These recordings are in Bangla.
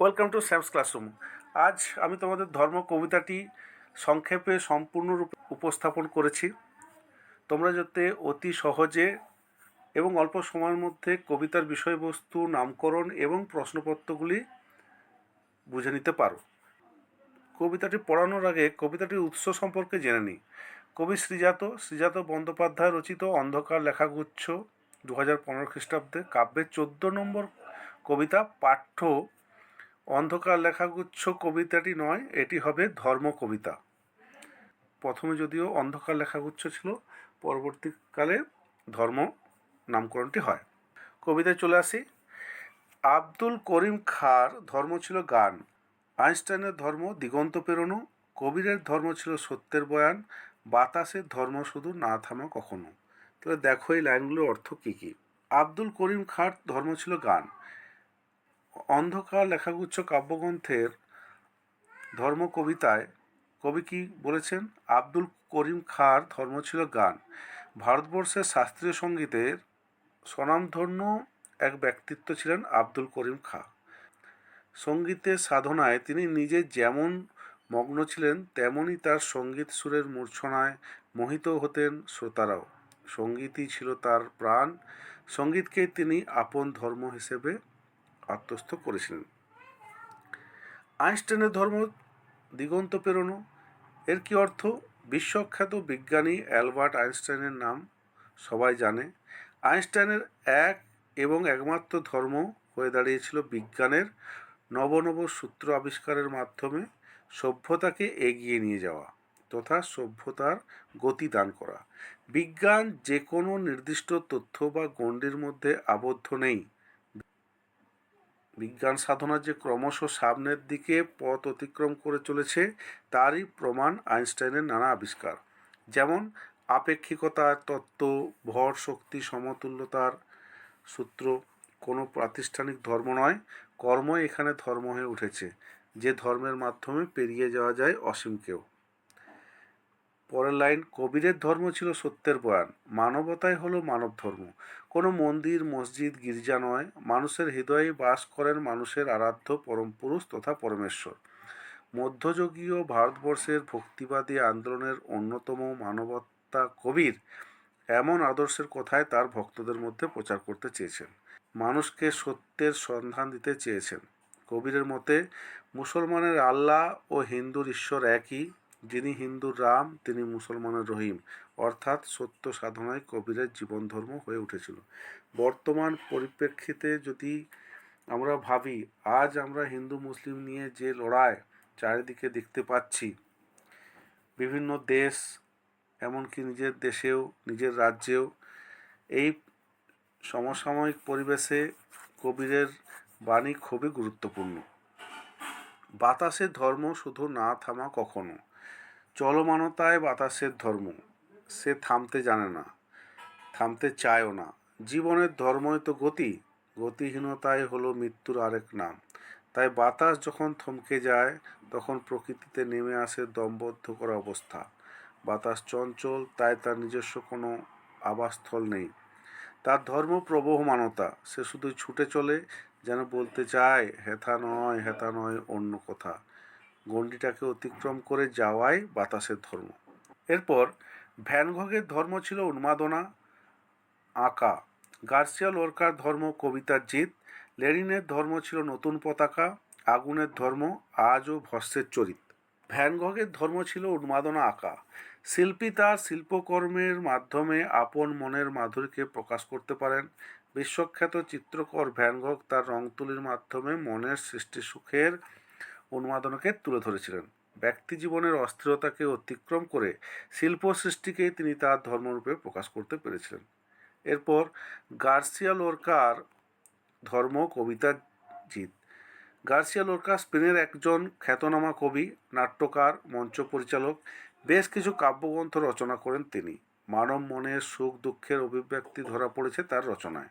ওয়েলকাম টু স্যামস ক্লাসরুম আজ আমি তোমাদের ধর্ম কবিতাটি সংক্ষেপে সম্পূর্ণরূপে উপস্থাপন করেছি। তোমরা যাতে অতি সহজে এবং অল্প সময়ের মধ্যে কবিতার বিষয়বস্তু, নামকরণ এবং প্রশ্নপত্রগুলি বুঝে নিতে পারো। কবিতাটি পড়ানোর আগে কবিতাটির উৎস সম্পর্কে জেনে নিই। কবি শ্রীজাত শ্রীজাত বন্দ্যোপাধ্যায় রচিত অন্ধকার লেখাগুচ্ছ দু হাজার পনেরো খ্রিস্টাব্দে কাব্যের চোদ্দ নম্বর কবিতা পাঠ্য অন্ধকার লেখাগুচ্ছ কবিতাটি নয়, এটি হবে ধর্ম কবিতা প্রথমে যদিও অন্ধকার লেখাগুচ্ছ ছিল, পরবর্তীকালে ধর্ম নামকরণটি হয়। কবিতায় চলে আসি। আব্দুল করিম খার ধর্ম ছিল গান। আইনস্টাইনের ধর্ম দিগন্ত পেরোনো, কবিরের ধর্ম ছিল সত্যের বয়ান, বাতাসের ধর্ম শুধু না থামা কখনো। তাহলে দেখো এই লাইনগুলোর অর্থ কী কী? আব্দুল করিম খাঁর ধর্ম ছিল গান। অন্ধকার লেখাগুচ্ছ কাব্যগ্রন্থের ধর্ম কবিতায় কবি কি বলেছেন? আব্দুল করিম খাঁর ধর্ম ছিল গান। ভারতবর্ষের শাস্ত্রীয় সঙ্গীতের স্বনামধন্য এক ব্যক্তিত্ব ছিলেন আব্দুল করিম খাঁ। সঙ্গীতের সাধনায় তিনি নিজে যেমন মগ্ন ছিলেন তেমনই তার সংগীত সুরের মূর্ছনায় মোহিত হতেন শ্রোতারাও। সঙ্গীতই ছিল তার প্রাণ। সঙ্গীতকে তিনি আপন ধর্ম হিসেবে আত্মস্থ করেছিলেন। আইনস্টাইনের ধর্ম দিগন্ত পেরোনো এর কি অর্থ? বিশ্বখ্যাত বিজ্ঞানী অ্যালবার্ট আইনস্টাইনের নাম সবাই জানে। আইনস্টাইনের এক এবং একমাত্র ধর্ম হয়ে দাঁড়িয়েছিল বিজ্ঞানের নব নব সূত্র আবিষ্কারের মাধ্যমে সভ্যতাকে এগিয়ে নিয়ে যাওয়া তথা সভ্যতার গতি দান করা। বিজ্ঞান যে কোনো নির্দিষ্ট তথ্য বা গণ্ডির মধ্যে আবদ্ধ নেই। বিজ্ঞান সাধনা যে ক্রমশ সামনের দিকে পথ অতিক্রম করে চলেছে, তারই প্রমাণ আইনস্টাইনের নানা আবিষ্কার। যেমন, আপেক্ষিকতার তত্ত্ব, ভর শক্তি সমতুল্যতার সূত্র কোনো প্রাতিষ্ঠানিক ধর্ম নয় কর্ম এখানে ধর্ম হয়ে উঠেছে। যে ধর্মের মাধ্যমে পেরিয়ে যাওয়া যায় অসীমকেও। পরের লাইন, কবিরের ধর্ম ছিল সত্যের বয়ান। মানবতাই হলো মানব ধর্ম। কোনো মন্দির, মসজিদ, গির্জা নয়। মানুষের হৃদয়ে বাস করেন মানুষের আরাধ্য পরম পুরুষ তথা পরমেশ্বর। মধ্যযুগীয় ভারতবর্ষের ভক্তিবাদী আন্দোলনের অন্যতম মানবতা কবির এমন আদর্শের কথায় তার ভক্তদের মধ্যে প্রচার করতে চেয়েছেন। মানুষকে সত্যের সন্ধান দিতে চেয়েছেন। কবিরের মতে, মুসলমানের আল্লাহ ও হিন্দুর ঈশ্বর একই। যিনি হিন্দুর রাম, তিনি মুসলমানের রহিম। অর্থাৎ সত্য সাধনায় কবিরের জীবন ধর্ম হয়ে উঠেছিল। বর্তমান পরিপ্রেক্ষিতে যদি আমরা ভাবি, আজ আমরা হিন্দু মুসলিম নিয়ে যে লড়াই চারিদিকে দেখতে পাচ্ছি, বিভিন্ন দেশ, এমনকি নিজের দেশেও, নিজের রাজ্যেও, এই সমসাময়িক পরিবেশে কবিরের বাণী খুবই গুরুত্বপূর্ণ। বাতাসের ধর্ম শুধু না থামা কখনো? চলমানতায় বাতাসের ধর্ম। সে থামতে জানে না, থামতে চায়ও না। জীবনের ধর্মই তো গতি। গতিহীনতাই হলো মৃত্যুর আরেক নাম। তাই বাতাস যখন থমকে যায়, তখন প্রকৃতিতে নেমে আসে দমবদ্ধ করা অবস্থা। বাতাস চঞ্চল, তাই তার নিজস্ব কোনো আবাসস্থল নেই। তার ধর্ম প্রবহমানতা। সে শুধু ছুটে চলে, যেন বলতে চায়, হেথা নয় হেথা নয়, অন্য কথা। গণ্ডিটাকে অতিক্রম করে যাওয়াই বাতাসের ধর্ম। এরপর ভ্যানগগের ধর্ম ছিল উন্মাদনা, আঁকা। গার্সিয়া লোরকার ধর্ম কবিতার জিত, লেনিনের ধর্ম ছিল নতুন পতাকা, আগুনের ধর্ম আজও ভস্যের চরিত। ভ্যানগগের ধর্ম ছিল উন্মাদনা, আঁকা। শিল্পী তার শিল্পকর্মের মাধ্যমে আপন মনের মাধুরীকে প্রকাশ করতে পারেন। বিশ্বখ্যাত চিত্রকর ভ্যানগগ তার রং তুলির মাধ্যমে মনের সৃষ্টি সুখের উন্মাদনাকে তুলে ধরেছিলেন। ব্যক্তি জীবনের অস্থিরতাকে অতিক্রম করে শিল্প সৃষ্টিকে তিনি তার ধর্মরূপে প্রকাশ করতে পেরেছিলেন। এরপর গার্সিয়া লোরকার ধর্ম কবিতা জিত গার্সিয়া লোরকা স্পেনের একজন খ্যাতনামা কবি, নাট্যকার, মঞ্চ পরিচালক বেশ কিছু কাব্যগ্রন্থ রচনা করেন তিনি। মানব মনের সুখ, দুঃখের অভিব্যক্তি ধরা পড়েছে তার রচনায়।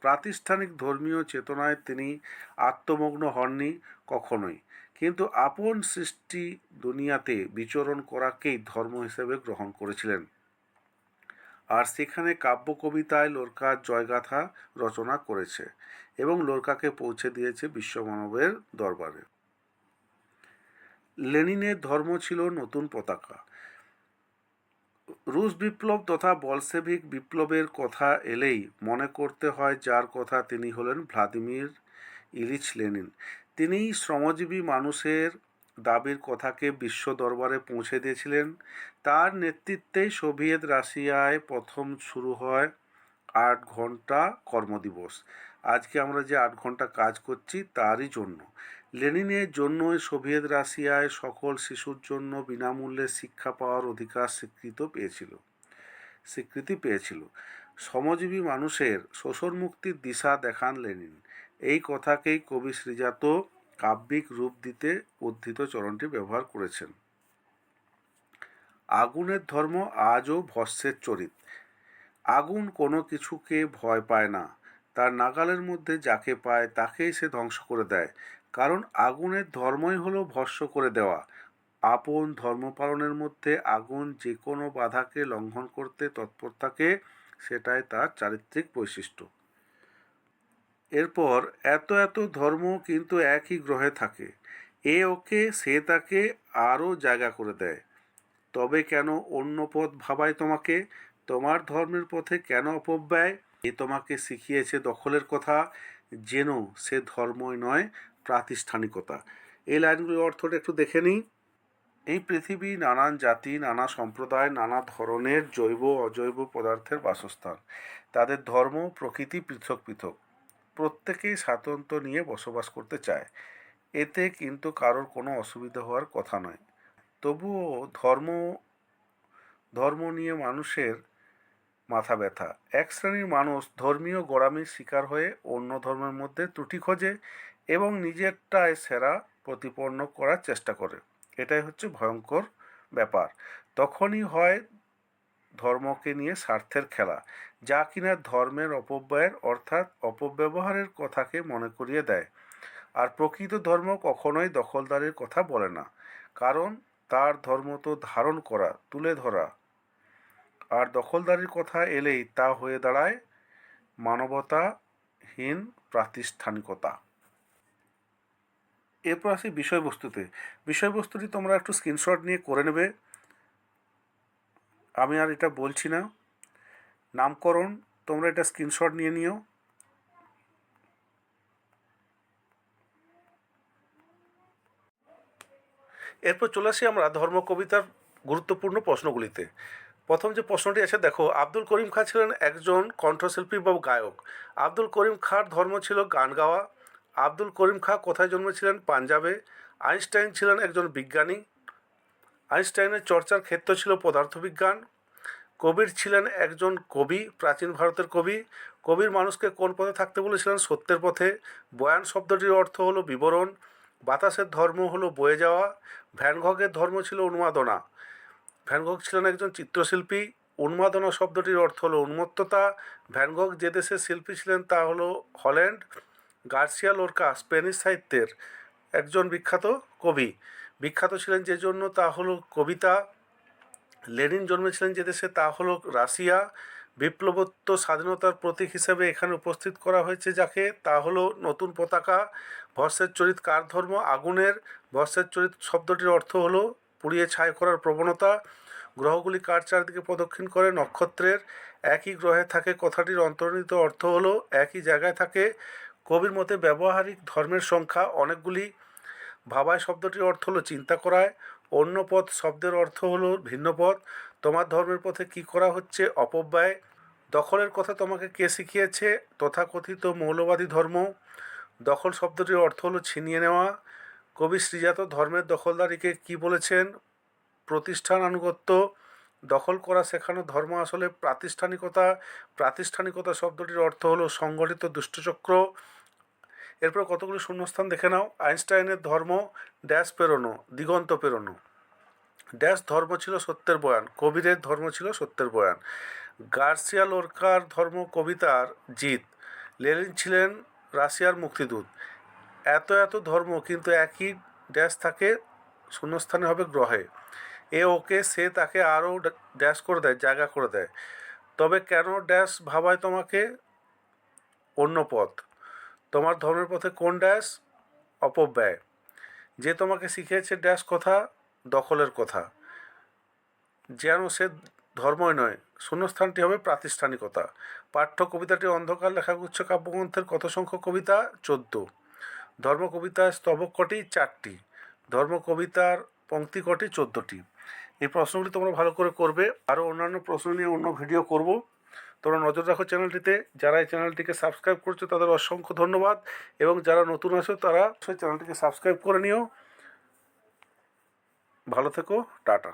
প্রাতিষ্ঠানিক ধর্মীয় চেতনায় তিনি আত্মমগ্ন হননি কখনোই। কিন্তু আপন সৃষ্টি দুনিয়াতে বিচরণ করাকেই ধর্ম হিসেবে গ্রহণ করেছিলেন। আর সেখানে কাব্য কবিতায় লোরকার জয়গাথা রচনা করেছে এবং লোরকাকে পৌঁছে দিয়েছে বিশ্বমানবের দরবারে। লেনিনের ধর্ম ছিল নতুন পতাকা। রুশ বিপ্লব তথা বলসেভিক বিপ্লবের কথা এলেই মনে করতে হয় যার কথা তিনি হলেন ভ্লাদিমির ইলিচ লেনিন। তিনি শ্রমজীবী মানুষের দাবির কথাকে বিশ্ব দরবারে পৌঁছে দিয়েছিলেন। তার নেতৃত্বেই সোভিয়েত রাশিয়ায় প্রথম শুরু হয় আট ঘণ্টা কর্মদিবস। আজকে আমরা যে আট ঘণ্টা কাজ করছি তারই জন্য। লেনিনের জন্যই সোভিয়েত রাশিয়ায় সকল শিশুর জন্য বিনামূল্যে শিক্ষা পাওয়ার অধিকার স্বীকৃত পেয়েছিল। স্বীকৃতি পেয়েছিল। শ্রমজীবী মানুষের শোষণ মুক্তির দিশা দেখান লেনিন। এই কথাকেই কবি শ্রীজাত কাব্যিক রূপ দিতে উদ্ধৃত চরণটি ব্যবহার করেছেন। আগুনের ধর্ম আজও ভস্যের চরিত। আগুন কোনো কিছুকে ভয় পায় না। তার নাগালের মধ্যে যাকে পায় তাকেই সে ধ্বংস করে দেয়। কারণ আগুনের ধর্মই হলো ভস্য করে দেওয়া। আপন ধর্ম পালনের মধ্যে আগুন যে কোনো বাধাকে লঙ্ঘন করতে তৎপর থাকে, সেটাই তার চারিত্রিক বৈশিষ্ট্য। এরপর এত এত ধর্ম কিন্তু একই গ্রহে থাকে। এ ওকে, সে তাকে আরও জায়গা করে দেয়। তবে কেন অন্য পথ ভাবায় তোমাকে? তোমার ধর্মের পথে কেন অপব্যয়? এ তোমাকে শিখিয়েছে দখলের কথা। যেন সে ধর্মই নয় প্রাতিষ্ঠানিকতা। এই লাইনগুলির অর্থটা একটু দেখে নিই। এই পৃথিবী নানান জাতি, নানা সম্প্রদায়, নানা ধরনের জৈব, অজৈব পদার্থের বাসস্থান। তাদের ধর্ম, প্রকৃতি পৃথক পৃথক। প্রত্যেকেই স্বাতন্ত্র্য নিয়ে বসবাস করতে চায়। এতে কিন্তু কারোর কোনো অসুবিধা হওয়ার কথা নয়। তবুও ধর্ম ধর্ম নিয়ে মানুষের মাথা ব্যথা। এক শ্রেণির মানুষ ধর্মীয় গোড়ামির শিকার হয়ে অন্য ধর্মের মধ্যে ত্রুটি খোঁজে এবং নিজেরটায় সেরা প্রতিপন্ন করার চেষ্টা করে। এটাই হচ্ছে ভয়ঙ্কর ব্যাপার। তখনই হয় ধর্মকে নিয়ে স্বার্থের খেলা, যা কিনা ধর্মের অপব্যয়ের অর্থাৎ অপব্যবহারের কথাকে মনে করিয়ে দেয়। আর প্রকৃত ধর্ম কখনোই দখলদারির কথা বলে না, কারণ তার ধর্ম তো ধারণ করা, তুলে ধরা। আর দখলদারির কথা এলেই তা হয়ে দাঁড়ায় মানবতাহীন প্রাতিষ্ঠানিকতা। এরপর আসি বিষয়বস্তুতে। বিষয়বস্তুটি তোমরা একটু স্ক্রিনশট নিয়ে করে নেবে। আমি আর এটা বলছি না। নামকরণ, তোমরা এটা স্ক্রিনশট নিয়ে নিও। এরপর চলে আসি আমরা ধর্ম কবিতার গুরুত্বপূর্ণ প্রশ্নগুলিতে। প্রথম যে প্রশ্নটি আছে, দেখো, আব্দুল করিম খাঁ ছিলেন একজন কণ্ঠশিল্পী বা গায়ক। আব্দুল করিম খাঁর ধর্ম ছিল গান গাওয়া। আব্দুল করিম খাঁ কোথায় জন্মেছিলেন? পাঞ্জাবে। আইনস্টাইন ছিলেন একজন বিজ্ঞানী। আইনস্টাইনের চর্চার ক্ষেত্র ছিল পদার্থবিজ্ঞান। কবির ছিলেন একজন কবি, প্রাচীন ভারতের কবি। কবির মানুষকে কোন পথে থাকতে বলেছিলেন? সত্যের পথে। বয়ান শব্দটির অর্থ হলো বিবরণ। বাতাসের ধর্ম হলো বয়ে যাওয়া। ভ্যানগকের ধর্ম ছিল উন্মাদনা। ভ্যানগক ছিলেন একজন চিত্রশিল্পী। উন্মাদনা শব্দটির অর্থ হলো উন্মত্ততা। ভ্যানগক যে দেশের শিল্পী ছিলেন তা হলো হল্যান্ড। গার্সিয়া লোরকা স্প্যানিশ সাহিত্যের একজন বিখ্যাত কবি। বিখ্যাত ছিলেন যে জন্য তা হলো কবিতা। লেনিন জন্মেছিলেন যে দেশে, তা হলো রাশিয়া। বিপ্লবোত্তর স্বাধীনতার প্রতীক হিসেবে এখানে উপস্থিত করা হয়েছে যাকে। তা হলো নতুন পতাকা। ভস্যের চরিত কার ধর্ম? আগুনের। ভস্যের চরিত শব্দটির অর্থ হলো পুড়িয়ে ছাই করার প্রবণতা। গ্রহগুলি কার চারদিকে প্রদক্ষিণ করে? নক্ষত্রের একই গ্রহে থাকে কথাটির অন্তর্নিহিত অর্থ হলো, একই জায়গায় থাকে কবির মতে ব্যবহারিক ধর্মের সংখ্যা। অনেকগুলি ভাবায় শব্দটির অর্থ হলো চিন্তা করায়। অন্য পথ শব্দের অর্থ হলো ভিন্ন পথ তোমার ধর্মের পথে কি করা হচ্ছে? অপব্যয়। দখলের কথা তোমাকে কে শিখিয়েছে? তথাকথিত মৌলবাদী ধর্ম। দখল শব্দটির অর্থ হলো ছিনিয়ে নেওয়া। কবি শ্রীজাত ধর্মের দখলদারিকে কি বলেছেন? প্রতিষ্ঠান আনুগত্য দখল করা শেখানো ধর্ম আসলে প্রাতিষ্ঠানিকতা প্রাতিষ্ঠানিকতা শব্দটির অর্থ হলো সংগঠিত দুষ্টচক্র। এরপর কতগুলি শূন্যস্থান দেখে নাও। আইনস্টাইনের ধর্ম, ড্যাশ পেরোনো, দিগন্ত পেরোনো। ড্যাশ ধর্ম ছিল সত্যের বয়ান, কবিরের ধর্ম ছিল সত্যের বয়ান। গার্সিয়া লোরকার ধর্ম কবিতার জিত। লেনিন ছিলেন রাশিয়ার মুক্তিদূত। এত এত ধর্ম কিন্তু একই ড্যাশ থাকে, শূন্যস্থানে হবে গ্রহে। এ ওকে, সে তাকে আরও ড্যাশ করে দেয়, জায়গা করে দেয়। তবে কেন ড্যাশ ভাবায় তোমাকে? অন্য পথ। তোমার ধর্মের পথে কোন ড্যাশ? অপব্যয়। যে তোমাকে শিখিয়েছে ড্যাশ কথা, দখলের কথা। যেন সে ধর্মই নয়, শূন্যস্থানটি হবে প্রাতিষ্ঠানিকতা। পাঠ্য কবিতাটি অন্ধকার, লেখাগুচ্ছ, কাব্যগ্রন্থের কত সংখ্যক কবিতা? চোদ্দ। ধর্মকবিতার স্তবক কটি? চারটি। ধর্ম কবিতার পংক্তি কটি? চোদ্দোটি। এই প্রশ্নগুলি তোমরা ভালো করে করবে। আরও অন্যান্য প্রশ্ন নিয়ে অন্য ভিডিও করব। তোমরা নজর রাখো চ্যানেলটিতে। যারা এই চ্যানেলটিকে সাবস্ক্রাইব করছ, তাদের অসংখ্য ধন্যবাদ। এবং যারা নতুন আছো, তারা সেই চ্যানেলটিকে সাবস্ক্রাইব করে নিও। ভালো থেকো, টাটা।